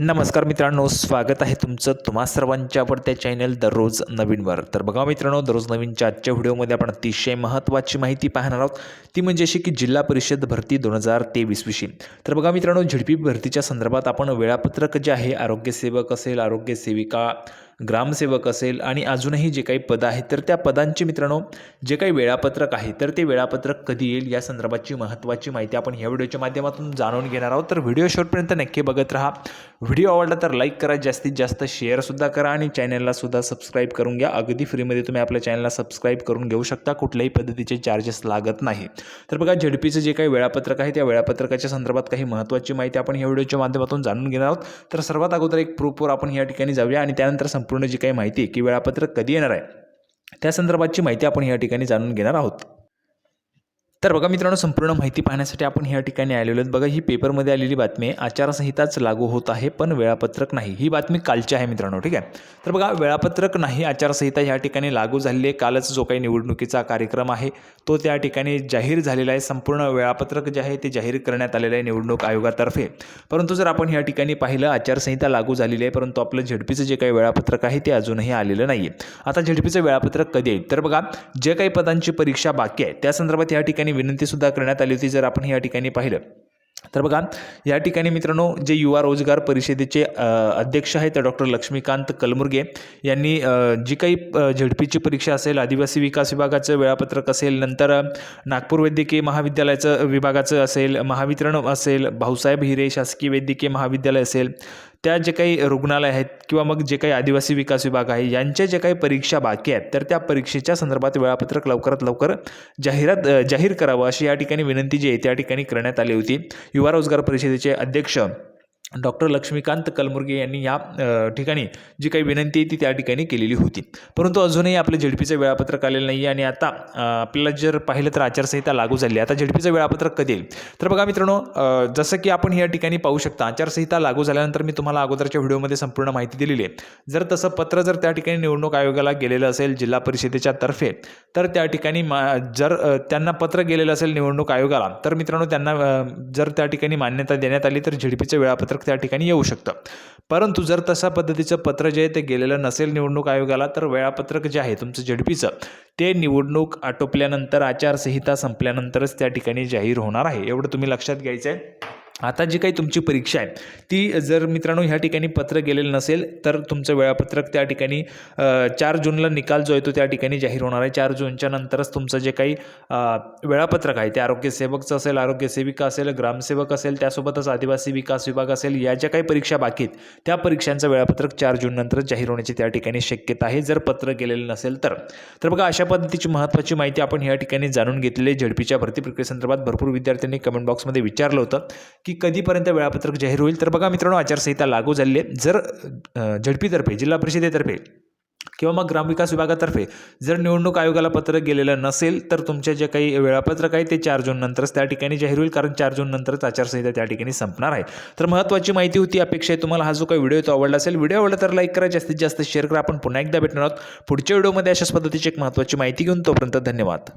नमस्कार मित्रांनो स्वागत आहे तुमचं तुम्हा सर्वांच्या आवडत्या चॅनल दररोज नवीनवर. तर बघा मित्रांनो दररोज नवीनच्या आजच्या व्हिडिओमध्ये आपण अतिशय महत्त्वाची माहिती पाहणार आहोत. ती म्हणजे अशी की जिल्हा परिषद भरती दोन हजार तेवीस विषयी. तर बघा मित्रांनो झिडपी भरतीच्या संदर्भात आपण वेळापत्रक जे आहे आरोग्यसेवक असेल आरोग्य सेविका ग्रामसेवक असेल आणि अजूनही जे काही पदं आहेत तर त्या पदांचे मित्रांनो जे काही वेळापत्रक आहे तर ते वेळापत्रक कधी येईल या संदर्भाची महत्त्वाची माहिती आपण ह्या व्हिडिओच्या माध्यमातून जाणून घेणार आहोत. तर व्हिडिओ शेवटपर्यंत नक्की बघत राहा. व्हिडिओ आवडला तर लाईक करा जास्तीत जास्त शेअरसुद्धा करा आणि चॅनललासुद्धा सबस्क्राईब करून घ्या. अगदी फ्रीमध्ये तुम्ही आपल्या चॅनलला सबस्क्राईब करून घेऊ शकता कुठल्याही पद्धतीचे चार्जेस लागत नाही. तर बघा झडपीचं जे काही वेळापत्रक आहे त्या वेळापत्रकाच्या संदर्भात काही महत्त्वाची माहिती आपण या व्हिडिओच्या माध्यमातून जाणून घेणार आहोत. तर सर्वात अगोदर एक प्रूफवर आपण या ठिकाणी जाऊया आणि त्यानंतर संपूर्ण जी काही माहिती आहे की वेळापत्रक कधी येणार आहे त्या संदर्भातची माहिती आपण या ठिकाणी जाणून घेणार आहोत. तर बघा मित्रांनो संपूर्ण माहिती पाहण्यासाठी आपण ह्या ठिकाणी आलेलो आहेत. बघा ही पेपरमध्ये आलेली बातमी आहे आचारसंहिताच लागू होत आहे पण वेळापत्रक नाही. ही बातमी कालची आहे मित्रांनो ठीक आहे? तर बघा वेळापत्रक नाही आचारसंहिता ह्या ठिकाणी लागू झालेली आहे. कालच जो काही निवडणुकीचा कार्यक्रम आहे तो त्या ठिकाणी जाहीर झालेला आहे. संपूर्ण वेळापत्रक जे आहे ते जाहीर करण्यात आलेलं आहे निवडणूक आयोगातर्फे. परंतु जर आपण ह्या ठिकाणी पाहिलं आचारसंहिता लागू झालेली आहे परंतु आपलं झडपीचं जे काही वेळापत्रक आहे ते अजूनही आलेलं नाही आहे आता झडपीचं वेळापत्रक कधी येईल तर बघा जे काही पदांची परीक्षा बाकी आहे त्या संदर्भात या ठिकाणी विनंतीसुद्धा करण्यात आली होती जर आपण या ठिकाणी पाहिलं. तर बघा या ठिकाणी मित्रांनो जे युवा रोजगार परिषदेचे अध्यक्ष आहेत डॉक्टर लक्ष्मीकांत कलमुर्गे यांनी जी काही झेडपीची झडपीची परीक्षा असेल आदिवासी विकास विभागाचं वेळापत्रक असेल नंतर नागपूर वैद्यकीय महाविद्यालयाचं विभागाचं असेल महावितरण असेल भाऊसाहेब हिरे शासकीय वैद्यकीय महाविद्यालय असेल त्या जे काही रुग्णालय आहेत किंवा मग जे काही आदिवासी विकास विभाग आहे यांच्या जे काही परीक्षा बाकी आहेत तर त्या परीक्षेच्या संदर्भात वेळापत्रक लवकरात लवकर जाहिरात जाहीर करावं अशी या ठिकाणी विनंती जी आहे त्या ठिकाणी करण्यात आली होती. युवा रोजगार परिषदेचे अध्यक्ष डॉक्टर लक्ष्मीकांत कलमुर्गे यांनी या ठिकाणी जी काही विनंती आहे ती त्या ठिकाणी केलेली होती. परंतु अजूनही आपलं झेडपीचं वेळापत्रक आलेलं नाही आहे आणि आता आपल्याला जर पाहिलं तर आचारसंहिता लागू झाली. आहे आता झेडपीचं वेळापत्रक कधी येईल? तर बघा मित्रांनो जसं की आपण या ठिकाणी पाहू शकता आचारसंहिता लागू झाल्यानंतर मी तुम्हाला अगोदरच्या व्हिडिओमध्ये संपूर्ण माहिती दिलेली आहे. जर तसं पत्र जर त्या ठिकाणी निवडणूक आयोगाला गेलेलं असेल जिल्हा परिषदेच्या तर्फे तर त्या ठिकाणी मा जर त्यांना पत्र गेलेलं असेल निवडणूक आयोगाला तर मित्रांनो त्यांना जर त्या ठिकाणी मान्यता देण्यात आली तर झेडपीचं वेळापत्रक त्या ठिकाणी येऊ शकतं. परंतु जर तशा पद्धतीचं पत्र जे आहे ते गेलेलं नसेल निवडणूक आयोगाला तर वेळापत्रक जे आहे तुमचं झडपीचं ते निवडणूक आटोपल्यानंतर आचारसंहिता संपल्यानंतरच त्या ठिकाणी जाहीर होणार आहे. एवढं तुम्ही लक्षात घ्यायचं आहे आता जी काही तुमची परीक्षा आहे ती जर मित्रांनो ह्या ठिकाणी पत्र गेलेलं नसेल तर तुमचं वेळापत्रक त्या ठिकाणी चार जूनला निकाल जो आहे तो त्या ठिकाणी जाहीर होणार आहे. चार जूनच्या नंतरच तुमचं जे काही वेळापत्रक आहे ते आरोग्यसेवकचं असेल आरोग्यसेविका असेल ग्रामसेवक असेल त्यासोबतच आदिवासी विकास विभाग असेल या ज्या काही परीक्षा बाकी आहेत त्या परीक्षांचं वेळापत्रक चार जूननंतर जाहीर होण्याची त्या ठिकाणी शक्यता आहे जर पत्र गेलेलं नसेल तर. तर बघा अशा पद्धतीची महत्त्वाची माहिती आपण या ठिकाणी जाणून घेतलेली झडपीच्या भरती प्रक्रियेसंदर्भात भरपूर विद्यार्थ्यांनी कमेंट बॉक्समध्ये विचारलं होतं की की कधीपर्यंत वेळापत्रक जाहीर होईल? तर बघा मित्रांनो आचारसंहिता लागू झालेली आहे. जर झडपीतर्फे जिल्हा परिषदेतर्फे किंवा मग ग्रामविकास विभागातर्फे जर निवडणूक आयोगाला पत्र गेलेलं नसेल तर तुमचे जे काही वेळापत्रक आहे ते चार जून नंतरच त्या ठिकाणी जाहीर होईल कारण चार जून नंतरच आचारसंहिता त्या ठिकाणी संपणार आहे. तर महत्त्वाची माहिती होती अपेक्षा आहे तुम्हाला. हा जो काही व्हिडिओ तो आवडला असेल व्हिडिओ आवडला तर लाईक करा जास्तीत जास्त शेअर करा. आपण पुन्हा एकदा भेटणार आहोत. पुढच्या व्हिडिओमध्ये अशाच पद्धतीची एक महत्त्वाची माहिती घेऊन तोपर्यंत धन्यवाद.